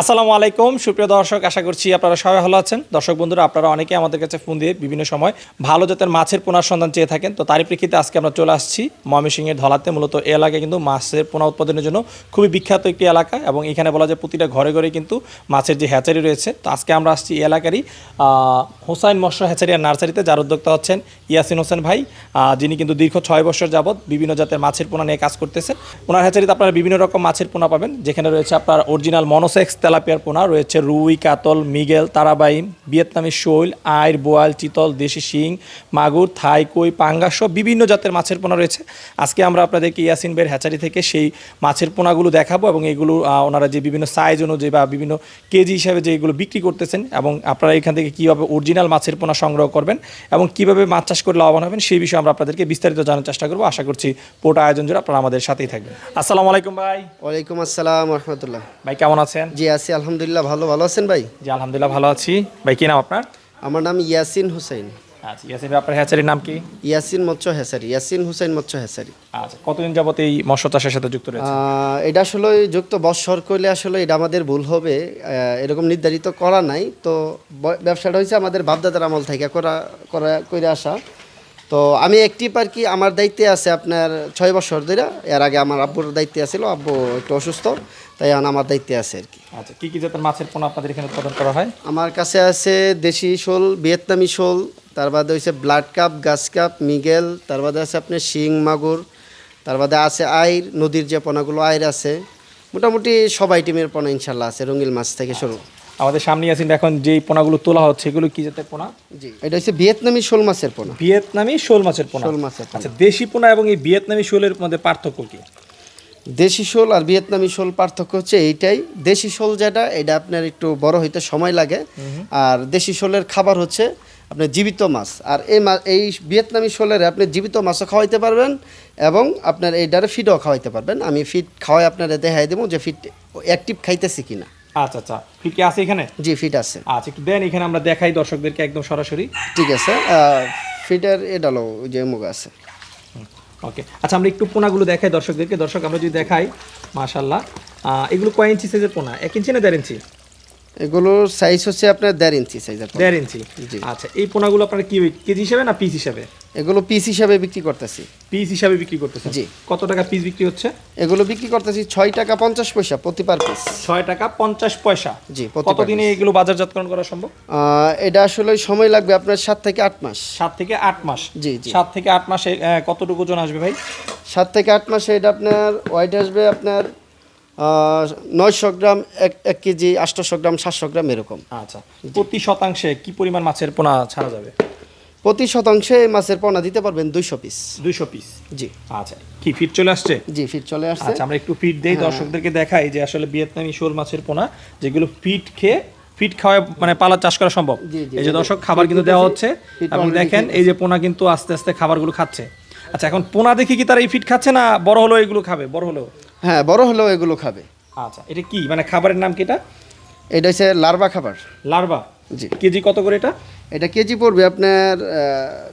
আসসালামু আলাইকুম। সুপ্রিয় দর্শক, আশা করছি আপনারা সবাই ভালো আছেন। দর্শক বন্ধুরা, আপনারা অনেকে আমাদের কাছে ফোন দিয়ে বিভিন্ন সময় ভালো জাতের মাছের পোনার সন্ধান চেয়ে থাকেন। তো তারই প্রেক্ষিতে আজকে আমরা চলে আসছি ময়মনসিংহের ধলাতে, মূলত এই এলাকায় কিন্তু মাছের পোনা উৎপাদনের জন্য খুবই বিখ্যাত একটি এলাকা এবং এখানে বলা যায় প্রতিটা ঘরে ঘরে কিন্তু মাছের যে হ্যাচারি রয়েছে। তো আজকে আমরা আসছি এই এলাকারই হোসাইন মৎস্য হ্যাচারি আর নার্সারিতে। যার উদ্যোক্তা হচ্ছেন ইয়াসিন হোসেন ভাই যিনি কিন্তু দীর্ঘ ছয় বছর যাবৎ বিভিন্ন জাতের মাছের পোনা নিয়ে কাজ করতেছেন। ওনার হ্যাচারিতে আপনারা বিভিন্ন রকম মাছের পোনা পাবেন। যেখানে রয়েছে আপনার অরিজিনাল মনোসেক্স তেলাপিয়ার পোনা রয়েছে রুই কাতল মিগেল তারাবাইন ভিয়েতনামি শৈল আইর বোয়াল চিতল দেশি শিং মাগুর থাই কই পাঙ্গা সব বিভিন্ন জাতের মাছের পোনা রয়েছে। আজকে আমরা আপনাদেরকে ইয়াসিন ভাইয়ের হ্যাচারি থেকে সেই মাছের পোনাগুলো দেখাবো এবং এগুলো ওনারা যে বিভিন্ন সাইজ অনুযায়ী বা বিভিন্ন কেজি হিসাবে যে এগুলো বিক্রি করতেছেন এবং আপনারা এখান থেকে কীভাবে অরিজিনাল মাছের পোনা সংগ্রহ করবেন এবং কীভাবে মাছ চাষ করে লাভবান হবেন সেই বিষয়ে আমরা আপনাদেরকে বিস্তারিত জানার চেষ্টা করব। আশা করছি পোটা আয়োজন জুড়ে আপনারা আমাদের সাথেই থাকবেন। আসসালামু আলাইকুম ভাই। ওয়ালাইকুম আসসালাম রহমতুল্লাহ। ভাই কেমন আছেন? জি আছি আলহামদুলিল্লাহ ভালো ভালো আছেন ভাই? জি আলহামদুলিল্লাহ ভালো আছি। ভাই কি নাম আপনার? আমার নাম ইয়াসিন হুসাইন। আচ্ছা ইয়াসিন আপনার হ্যাচারির নাম কি? ইয়াসিন মৎস্য হেসারি ইয়াসিন হুসাইন মৎস্য হেসারি আচ্ছা কতদিন যাবত এই মৎস্য চাষের সাথে যুক্ত রয়েছে এটা আসলে যুক্ত বৎসর করলে আসলে এটা আমাদের ভুল হবে এরকম নির্ধারিত করা নাই। তো ব্যবসাটা হয়েছে আমাদের বাপদাদার আমল থেকে করা করা করে আসা। তো আমি একটি আর কি আমার দায়িত্বে আছে আপনার ছয় বছর ধরে। এর আগে আমার আব্বুর দায়িত্বে আছিল আব্বু একটু অসুস্থ। তাই এখন আমার দায়িত্বে আছে আর কি। আচ্ছা কি কি জাতের মাছের পোনা আপনাদের এখানে উৎপাদন করা হয়? আমার কাছে আছে দেশি শোল ভিয়েতনামি শোল তার বাদে হচ্ছে ব্লাড কাপ গাছ কাপ মিগেল তার বাদে আছে আপনার শিং মাগুর তার বাদে আছে আইর নদীর যে পোনাগুলো আইর আছে। মোটামুটি সব আইটেমের পোনা ইনশাল্লাহ আছে রঙিল মাছ থেকে শুরু। আমাদের সামনে আছেন এখন যেই পোনাগুলো তোলা হচ্ছে এগুলো কি জাতের পোনা? জি এটা হচ্ছে ভিয়েতনামি শোল মাছের পোনা। ভিয়েতনামি শোল মাছের পোনা। শোল মাছের আচ্ছা দেশি পোনা এবং এই ভিয়েতনামি শোলের মধ্যে পার্থক্য কি? দেশি শোল আর ভিয়েতনামি শোল পার্থক্য হচ্ছে এইটাই। দেশি শোল যেটা এটা আপনার একটু বড় হইতে সময় লাগে। আর দেশি শোলের খাবার হচ্ছে আপনার জীবিত মাছ। আর এই মা এই ভিয়েতনামি শোলের আপনি জীবিত মাছও খাওয়াইতে পারবেন এবং আপনার এইটারে ফিডও খাওয়াইতে পারবেন। আমি ফিড খাওয়াই আপনারা দেখাই দেবো যে ফিড অ্যাক্টিভ খাইতেছি কিনা। আচ্ছা আচ্ছা। ফিট কি আছে এখানে? জি ফিট আছে। আচ্ছা একটু দেন এখানে আমরা দেখাই দর্শকদেরকে একদম সরাসরি। ঠিক আছে। ফিডের এডালো ওই যে মুগ আছে। ওকে আচ্ছা আমরা একটু পোনাগুলো দেখাই দর্শকদেরকে। দর্শক, আমরা যদি দেখাই মাশাল্লাহ এগুলো কয় ইঞ্চি সাইজের পোনা? এক ইঞ্চি না দেড় ইঞ্চি? এগুলোর সাইজ হচ্ছে আপনার দেড় ইঞ্চি সাইজের দেড় ইঞ্চি আচ্ছা এই পোনাগুলো আপনারা কি কেজি হিসাবে না পিস হিসাবে? এগুলো পিস হিসাবে বিক্রি করতেছি। পিস হিসাবে বিক্রি করতেছেন? জি। কত টাকা পিস বিক্রি হচ্ছে? এগুলো বিক্রি করতেছি ছয় টাকা পঞ্চাশ পয়সা প্রতি পার পিস ছয় টাকা পঞ্চাশ পয়সা? জি, কতদিনে এগুলো বাজারজাতকরণ করা সম্ভব? এটা আসলে সময় লাগবে আপনার সাত থেকে আট মাস। সাত থেকে আট মাস? জি, জি। সাত থেকে আট মাসে কতটুকু ওজন আসবে ভাই? সাত থেকে আট মাসে এটা আপনার ওয়াইট আসবে আপনার নয়শো গ্রাম এক এক কেজি আটশোশো গ্রাম সাতশো গ্রাম এরকম। আচ্ছা প্রতি শতাংশে কি পরিমাণ মাছের পোনা ছাড়া যাবে? প্রতি শতাংশে মাছের পোনা দিতে পারবেন দুইশো পিস। দুইশো পিস? জি। আচ্ছা কি ফিট চলে আসছে? জি ফিট চলে আসছে। আচ্ছা আমরা একটু ফিট দেই দর্শকদেরকে দেখাই যে আসলে ভিয়েতনামি শোল মাছের পোনা যেগুলো ফিট খেয়ে ফিট খাওয়ায় মানে পালা চাষ করা সম্ভব। এই যে দর্শক খাবার কিন্তু দেওয়া হচ্ছে। এবং দেখেন এই যে পোনা কিন্তু আস্তে আস্তে খাবারগুলো খাচ্ছে। আচ্ছা এখন পোনা দেখি কি তারা এই ফিট খাচ্ছে না বড় হলো এগুলো খাবে? বড় হলো হ্যাঁ বড় হলেও এগুলো খাবে। আচ্ছা এটা কি? মানে খাবারের নাম কি এটা? এটা হচ্ছে লার্বা খাবার। লার্বা জি। কেজি কত করে এটা? এটা কেজি পড়বে আপনার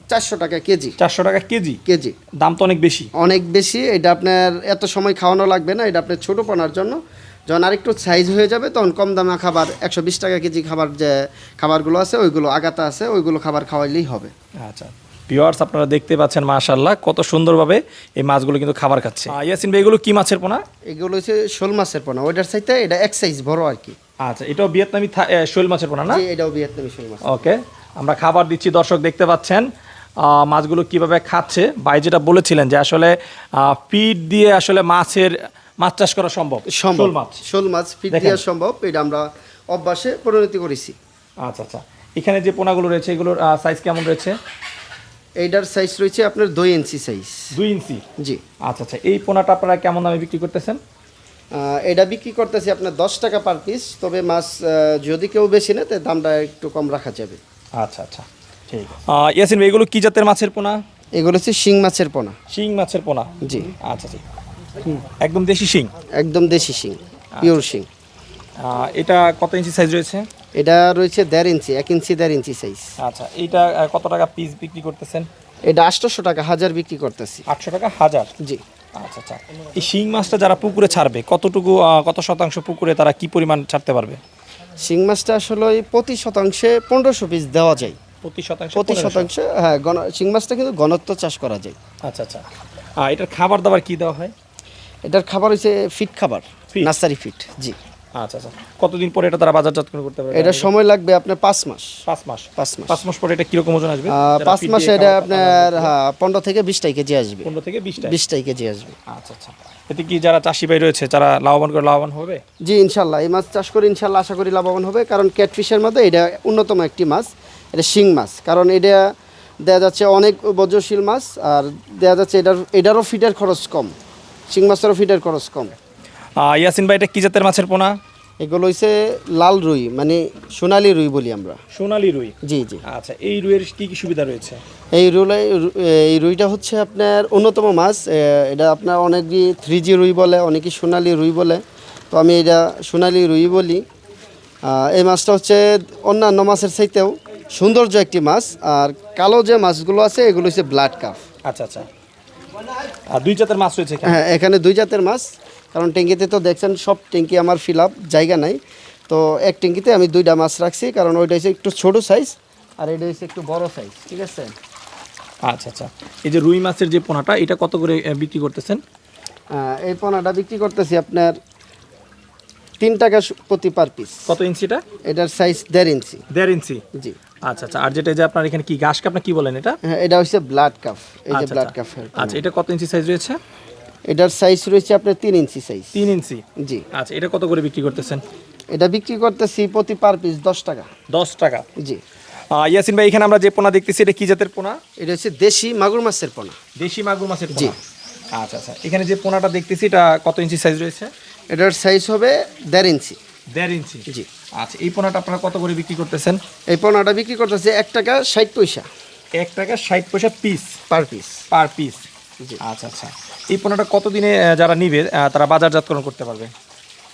চারশো টাকা কেজি। চারশো টাকা কেজি? কেজি। দাম তো অনেক বেশি। অনেক বেশি এটা আপনার এত সময় খাওয়ানো লাগবে না এটা আপনার ছোটো পোনার জন্য। যখন আরেকটু সাইজ হয়ে যাবে তখন কম দামে খাবার একশো বিশ টাকা কেজি খাবার যে খাবারগুলো আছে ওইগুলো আগাতা আছে ওইগুলো খাবার খাওয়াইলেই হবে। আচ্ছা। ভিউয়ার্স আপনারা দেখতে পাচ্ছেন মাশাল্লাহ কত সুন্দরভাবে এই মাছগুলো কিন্তু খাবার খাচ্ছে। ইয়াসিন ভাই এগুলো কি মাছের পোনা? এগুলো হচ্ছে শোল মাছের পোনা। ওইটার সাইতে এটা এক সাইজ বড় আর কি। আচ্ছা এটাও ভিয়েতনামি শোল মাছের পোনা না? জি, এটাও ভিয়েতনামি শোল মাছ ওকে আমরা খাবার দিচ্ছি দর্শক দেখতে পাচ্ছেন মাছগুলো কীভাবে খাচ্ছে। ভাই যেটা বলেছিলেন যে আসলে ফিড দিয়ে আসলে মাছের মাছ চাষ করা সম্ভব শোল মাছ। শোল মাছ ফিট দেখেন। দেওয়া সম্ভব এটা আমরা অভ্যাসে পরিণতি করেছি। আচ্ছা আচ্ছা এখানে যে পোনাগুলো রয়েছে এগুলোর সাইজ কেমন রয়েছে? এইটার সাইজ রয়েছে আপনার দুই ইঞ্চি সাইজ দুই ইঞ্চি জি। আচ্ছা আচ্ছা এই পোনাটা আপনারা কেমন দামে বিক্রি করতেছেন? এটা বিক্রি করতেছি আপনার দশ টাকা পার পিস তবে মাছ যদি কেউ বেশি নেয় তাহলে দামটা একটু কম রাখা যাবে। আচ্ছা আচ্ছা ঠিক ইয়াসিন এগুলো কি জাতের মাছের পোনা? এগুলো হচ্ছে শিং মাছের পোনা। শিং মাছের পোনা? জি। আচ্ছা ঠিক। একদম দেশি শিং? একদম দেশি শিং পিওর শিং। এটা কত ইঞ্চি সাইজ রয়েছে? এটা রয়েছে দেড় ইঞ্চি এক ইঞ্চি দেড় ইঞ্চি সাইজ আচ্ছা আহ, কত টাকা পিস বিক্রি করতেছেন? এটা আটশোশো টাকা হাজার বিক্রি করতেছি। আটশো টাকা হাজার? জি। আচ্ছা আচ্ছা। এই শিং মাছটা যারা পুকুরে ছাড়বে কতটুকু কত শতাংশ পুকুরে তারা কি পরিমাণ ছাড়তে পারবে? শিং মাছটা আসলে প্রতি শতাংশে পনেরোশো পিস দেওয়া যায়। প্রতি শতাংশ প্রতি 1500? শতাংশে হ্যাঁ গণ শিং মাছটা কিন্তু ঘনত্ব চাষ করা যায়। আচ্ছা আচ্ছা। এটার খাবার দাবার কি দেওয়া হয়? এটার খাবার হচ্ছে ফিট খাবার? নার্সারি ফিট জি। আচ্ছা আচ্ছা। কতদিন পরে এটা তারা বাজারজাত করতে পারবে? এটা সময় লাগবে আপনার পাঁচ মাস। পাঁচ মাস? পাঁচ মাস। পাঁচ মাস পরে এটা কীরকম ওজন আসবে? পাঁচ মাসে এটা আপনার হ্যাঁ পনেরো থেকে বিশটাই কেজি আসবে। পনেরো থেকে বিশটা বিশটাই কেজি আসবে। আচ্ছা আচ্ছা। এতে কি যারা চাষি ভাই রয়েছে যারা লাভবান করে লাভবান হবে? জি ইনশাল্লাহ। এই মাছ চাষ করে ইনশাল্লাহ আশা করি লাভবান হবে কারণ ক্যাটফিশের মধ্যে এটা অন্যতম একটি মাছ এটা শিং মাছ। কারণ এটা দেওয়া যাচ্ছে অনেক বজ্রশীল মাছ আর দেওয়া যাচ্ছে এটার এটারও ফিটের খরচ কম। শিং মাছেরও ফিটের খরচ কম। ইয়াসিন ভাই এটা কি জাতের মাছের পোনা? এগুলো হইছে লাল রুই মানে সোনালি রুই বলি আমরা। সোনালি রুই? জি জি। আচ্ছা এই রুইয়ের কি কি সুবিধা রয়েছে? এই রুই এই রুইটা হচ্ছে আপনার অন্যতম মাছ এটা আপনার অনেকই থ্রি জি রুই বলে অনেকেই সোনালি রুই বলে। তো আমি এটা সোনালি রুই বলি। এই মাছটা হচ্ছে অন্যান্য মাছের চাইতেও সৌন্দর্য একটি মাছ আর কালো যে মাছগুলো আছে এগুলো হচ্ছে ব্লাড কাফ। আচ্ছা আচ্ছা। আর দুই জাতের মাছ রয়েছে হ্যাঁ এখানে দুই জাতের মাছ কারণ ট্যাঙ্কিতে তো দেখছেন সব ট্যাঙ্কি আমার ফিল আপ জায়গা নাই। তো এক ট্যাঙ্কিতে আমি দুইটা মাছ রাখছি কারণ ওইটা হচ্ছে একটু ছোট সাইজ আর এটা হচ্ছে একটু বড় সাইজ ঠিক আছে? আচ্ছা আচ্ছা। এই যে রুই মাছের যে পোনাটা এটা কত করে বিক্রি করতেছেন? এই পোনাটা বিক্রি করতেছি আপনার তিন টাকা প্রতি পার পিস কত ইঞ্চিটা এটার সাইজ দেড় ইঞ্চি দেড় ইঞ্চি জি। আচ্ছা আচ্ছা। আর যেটা যে আপনার এখানে কি ঘাস কাপ না কি বলেন এটা? হ্যাঁ এটা হচ্ছে ব্লাড কাফ এই যে আচ্ছা, ব্লাড আচ্ছা। কাফের আচ্ছা এটা কত ইঞ্চি সাইজ রয়েছে? এটার সাইজ রয়েছে আপনার তিন ইঞ্চি সাইজ তিন ইঞ্চি জি। আচ্ছা এটা কত করে বিক্রি করতেছেন? এটা বিক্রি করতেছি প্রতি পার পিস দশ টাকা। দশ টাকা? জি। ইয়াসিন ভাই এখানে আমরা যে পোনা দেখতেছি এটা কি জাতের পোনা? এটা হচ্ছে দেশি মাগুর মাছের পোনা। দেশি মাগুর মাছের জি। আচ্ছা আচ্ছা। এখানে যে পোনাটা দেখতেছি এটা কত ইঞ্চি সাইজ রয়েছে? এটার সাইজ হবে দেড় ইঞ্চি দেড় ইঞ্চি জি। আচ্ছা এই পোনাটা আপনারা কত করে বিক্রি করতেছেন? এই পোনাটা বিক্রি করতেছে এক টাকা ষাট পয়সা। এক টাকা ষাট পয়সা piece per piece per piece. আচ্ছা আচ্ছা। এই পোনাটা কতদিনে যারা নিবে তারা বাজারজাতকরণ করতে পারবে?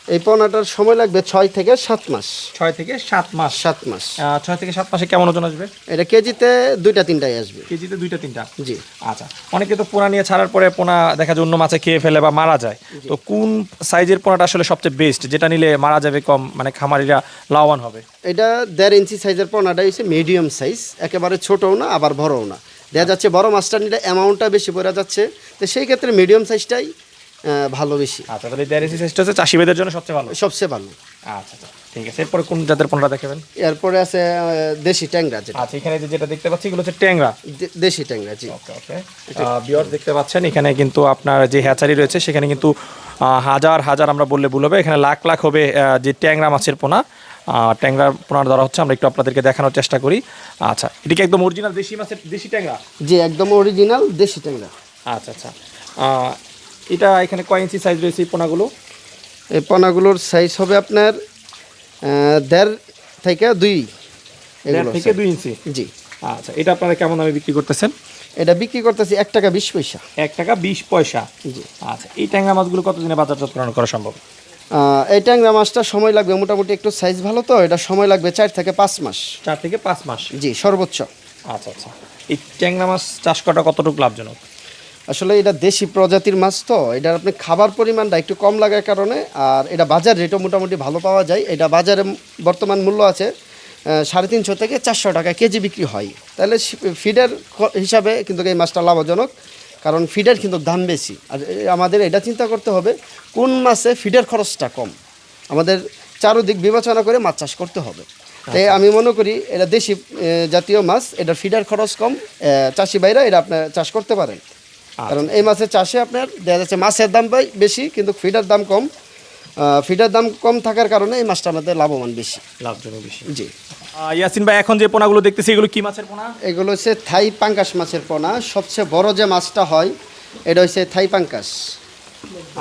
এই পোনাটার সময় লাগবে ছয় থেকে সাত মাস। ছয় থেকে সাত মাস। সাত মাস। ছয় থেকে সাত মাসে কেমন ওজন আসবে? এটা কেজিতে দুইটা তিনটাই আসবে। কেজিতে দুইটা তিনটা? জি। আচ্ছা। অনেকে তো পোনা নিয়ে ছাড়ার পরে পোনা দেখা যায় অন্য মাছে খেয়ে ফেলে বা মারা যায়। তো কোন সাইজের পোনাটা আসলে সবচেয়ে বেস্ট যেটা নিলে মারা যাবে কম মানে খামারিরা লাভবান হবে? এটা দেড় ইঞ্চি সাইজের পোনাটা হচ্ছে মিডিয়াম সাইজ একেবারে ছোটও না আবার বড়ও না। দেখা যাচ্ছে বড় মাছটা নিলে অ্যামাউন্টটা বেশি পড়ে যাচ্ছে। তো সেই ক্ষেত্রে মিডিয়াম সাইজটাই ভালো বেশি। আচ্ছা তাহলে ইঞ্চি সাইজটা হচ্ছে চাষি ভাইদের জন্য সবচেয়ে ভালো? সবচেয়ে ভালো। আচ্ছা আচ্ছা ঠিক আছে। এরপরে কোন জাতের পোনাটা দেখাবেন? এরপরে আছে দেশি ট্যাংরা যেটা। আচ্ছা এখানে যে যেটা দেখতে পাচ্ছি এগুলো হচ্ছে ট্যাংরা। দেশি ট্যাংরা জি। ওকে ওকে। বিয়র দেখতে পাচ্ছেন এখানে কিন্তু আপনার যে হ্যাচারি রয়েছে সেখানে কিন্তু হাজার হাজার আমরা বললে ভুল হবে। এখানে লাখ লাখ হবে যে ট্যাংরা মাছের পোনা। ট্যাংরা পোনার ধরা হচ্ছে আমরা একটু আপনাদেরকে দেখানোর চেষ্টা করি। আচ্ছা এটা কি একদম অরিজিনাল দেশি মাছের দেশি ট্যাংরা? জি একদম অরিজিনাল দেশি ট্যাংরা। আচ্ছা আচ্ছা। এটা এখানে কয় ইঞ্চি সাইজ রয়েছে এই পোনাগুলো? এই পোনাগুলোর সাইজ হবে আপনার দেড় থেকে দুই। থেকে দুই ইঞ্চি জি। আচ্ছা এটা আপনারা কেমন দামে বিক্রি করতেছেন? এটা বিক্রি করতেছি এক টাকা বিশ পয়সা। এক টাকা বিশ পয়সা। জি। আচ্ছা এই ট্যাংরা মাছগুলো কতদিনে বাজারজাতকরণ করা সম্ভব? এই ট্যাংরা মাছটা সময় লাগবে মোটামুটি একটু সাইজ ভালো তো এটা সময় লাগবে চার থেকে পাঁচ মাস। চার থেকে পাঁচ মাস? জি সর্বোচ্চ। আচ্ছা আচ্ছা। এই ট্যাংরা মাছ চাষ করাটা কতটুকু লাভজনক? আসলে এটা দেশি প্রজাতির মাছ তো এটার আপনি খাবার পরিমাণটা একটু কম লাগার কারণে আর এটা বাজার রেটও মোটামুটি ভালো পাওয়া যায়। এটা বাজারে বর্তমান মূল্য আছে সাড়ে তিনশো থেকে চারশো টাকা কেজি বিক্রি হয়। তাহলে ফিডের হিসাবে কিন্তু এই মাছটা লাভজনক। কারণ ফিডের কিন্তু দাম বেশি। আর আমাদের এটা চিন্তা করতে হবে কোন মাসে ফিডের খরচটা কম? আমাদের চারোদিক বিবেচনা করে মাছ চাষ করতে হবে। তাই আমি মনে করি এটা দেশি জাতীয় মাছ এটার ফিডার খরচ কম চাষি বাইরা এটা আপনার চাষ করতে পারেন। কারণ এই মাছের চাষে আপনার দেখা যাচ্ছে মাছের দাম বেশি কিন্তু ফিডার দাম কম। ফিডার দাম কম থাকার কারণে এই মাছটা আমাদের লাভবান বেশি। লাভজনক বেশি। জি। ইয়াসিন ভাই এখন যে পোনাগুলো দেখতেছি এগুলো কি মাছের পোনা? এগুলো হচ্ছে থাই পাঙ্কাস মাছের পোনা। সবচেয়ে বড় যে মাছটা হয় এটা হচ্ছে থাই পাঙ্কাস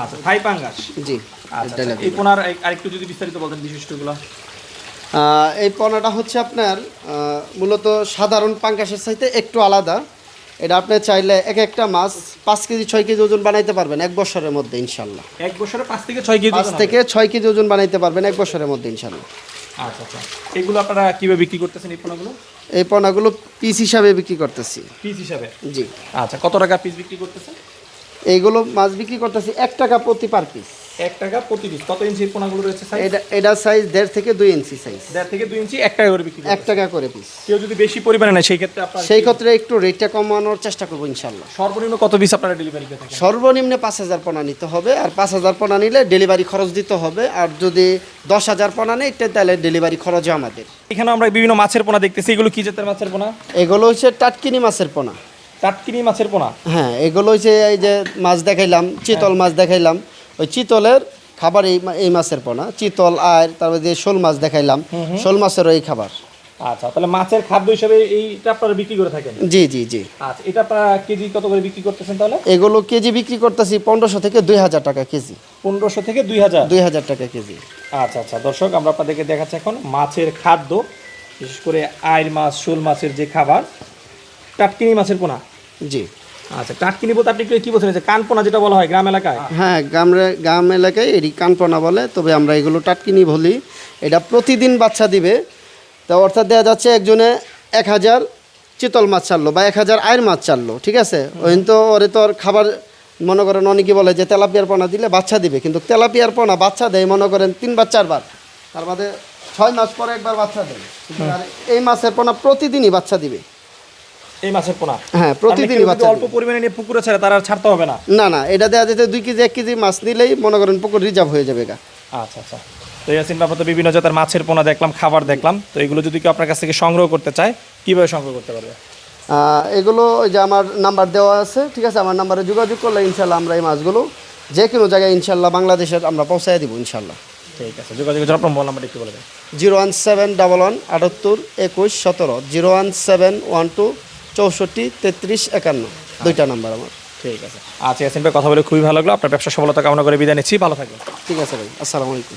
আচ্ছা থাই পাঙ্গাস জি আচ্ছা আচ্ছা। এই পোনার আরেকটু যদি বিস্তারিত বলতেন বিশিষ্টগুলো। এই পোনাটা হচ্ছে আপনার মূলত সাধারণ পাঙ্কাসের চাইতে একটু আলাদা। এটা আপনি চাইলে এক একটা মাছ পাঁচ কেজি ছয় কেজি ওজন বানাইতে পারবেন এক বছরের মধ্যে ইনশাল্লাহ। এক বছরে পাঁচ থেকে ছয় কেজি পাঁচ থেকে ছয় কেজি ওজন বানাইতে পারবেন এক বছরের মধ্যে ইনশাল্লাহ। আচ্ছা আচ্ছা। এগুলো আপনারা কীভাবে বিক্রি করতেছেন এই পোনাগুলো? এই পোনাগুলো পিস হিসাবে বিক্রি করতেছি। পিস হিসাবে? জি। আচ্ছা কত টাকা পিস বিক্রি করতেছেন? এইগুলো মাছ বিক্রি করতেছি এক টাকা প্রতি পার পিস। এক টাকা প্রতি পিস কত ইঞ্চির পোনাগুলো রয়েছে সাইজ এটা এটা সাইজ দেড় থেকে দুই ইঞ্চি সাইজ দেড় থেকে দুই ইঞ্চি এক টাকা করে বিক্রি এক টাকা করে পিস কেউ যদি বেশি পরিমাণে নেয় সেই ক্ষেত্রে আপনার সেই ক্ষেত্রে একটু রেটটা কমানোর চেষ্টা করব ইনশাল্লাহ সর্বনিম্ন কত পিস আপনারা ডেলিভারি করে থাকেন? সর্বনিম্নে পাঁচ হাজার পোনা নিতে হবে আর পাঁচ হাজার পোনা নিলে ডেলিভারি খরচ দিতে হবে আর যদি দশ হাজার পোনা নেই তাহলে ডেলিভারি খরচও আমাদের। এখানে আমরা বিভিন্ন মাছের পোনা দেখতেছি। এগুলো কি জাতের মাছের পোনা? এগুলো হচ্ছে টাটকিনি মাছের পোনা। টাটকিনি মাছের পোনা? হ্যাঁ এগুলো হচ্ছে এই যে মাছ দেখাইলাম চিতল মাছ দেখাইলাম। ওই চিতলের খাবার এই এই মাছের পোনা। চিতল আর তারপরে যে শোল মাছ দেখাইলাম শোল মাছেরও এই খাবার। আচ্ছা তাহলে মাছের খাদ্য হিসেবে এইটা আপনারা বিক্রি করে থাকেন? জি জি জি। আচ্ছা এটা আপনারা কেজি কত করে বিক্রি করতেছেন তাহলে? এগুলো কেজি বিক্রি করতেছি পনেরোশো থেকে দুই হাজার টাকা কেজি। পনেরোশো থেকে দুই হাজার? দুই হাজার টাকা কেজি। আচ্ছা আচ্ছা দর্শক আমরা আপনাদেরকে দেখাচ্ছি এখন মাছের খাদ্য বিশেষ করে আইর মাছ শোল মাছের যে খাবার টাটকিনি মাছের পোনা। জি। আচ্ছা টাটকিনি বলতে আপনি কি বলছেন যে কানপোনা যেটা বলা হয় গ্রাম এলাকায়? হ্যাঁ গ্রামে গ্রাম এলাকায় এটি কানপনা বলে তবে আমরা এগুলো টাটকিনি বলি। এটা প্রতিদিন বাচ্চা দিবে। তো অর্থাৎ দেওয়া যাচ্ছে একজনে এক হাজার চিতল মাছ ছাড়লো বা এক হাজার আয়ের মাছ ছাড়লো ঠিক আছে? ওই তো ওরে তো আর খাবার মনে করেন অনেকে বলে যে তেলাপিয়ার পোনা দিলে বাচ্চা দিবে কিন্তু তেলাপিয়ার পোনা বাচ্চা দেয় মনে করেন তিনবার চারবার। তার বাদে ছয় মাস পরে একবার বাচ্চা দেয়। আর এই মাছের পোনা প্রতিদিনই বাচ্চা দিবে। এই মাছের পোনা। হ্যাঁ মানে প্রতিদিনই বাচ্চা অল্প পরিমাণে নিয়ে পুকুরে ছাড়ে তারা আর ছাড়তে হবে না। না না এটা দেওয়া যেতে দুই কেজি এক কেজি মাছ নিলেই মনে করেন পুকুর রিজার্ভ হয়ে যাবে গা। আচ্ছা আচ্ছা। তো ইয়াসিন বাবা তো বিভিন্ন জাতের মাছের পোনা দেখলাম খাবার দেখলাম। তো এগুলো যদি কেউ আপনার কাছ থেকে সংগ্রহ করতে চায় কীভাবে সংগ্রহ করতে পারবে? এগুলো ওই যে আমার নাম্বার দেওয়া আছে ঠিক আছে? আমার নাম্বারে যোগাযোগ করলে ইনশাল্লাহ আমরা এই মাছগুলো যে কোনো জায়গায় ইনশাল্লাহ বাংলাদেশের আমরা পৌঁছায় দিব ইনশাল্লাহ। ঠিক আছে যোগাযোগের জন্য আপনার মোবাইল নাম্বারটা একটু বলে দেন। Zero one seven double one আটাত্তর একুশ সতেরো zero one seven one two চৌষট্টি তেত্রিশ একান্ন। দুইটা নাম্বার আমার। ঠিক আছে। আচ্ছা ইয়াসিন ভাই কথা বলে খুবই ভালো লাগল। আপনার ব্যবসা সফলতা কামনা করে বিদায় নিচ্ছি। ভালো থাকবেন। ঠিক আছে ভাই। আসসালামু আলাইকুম।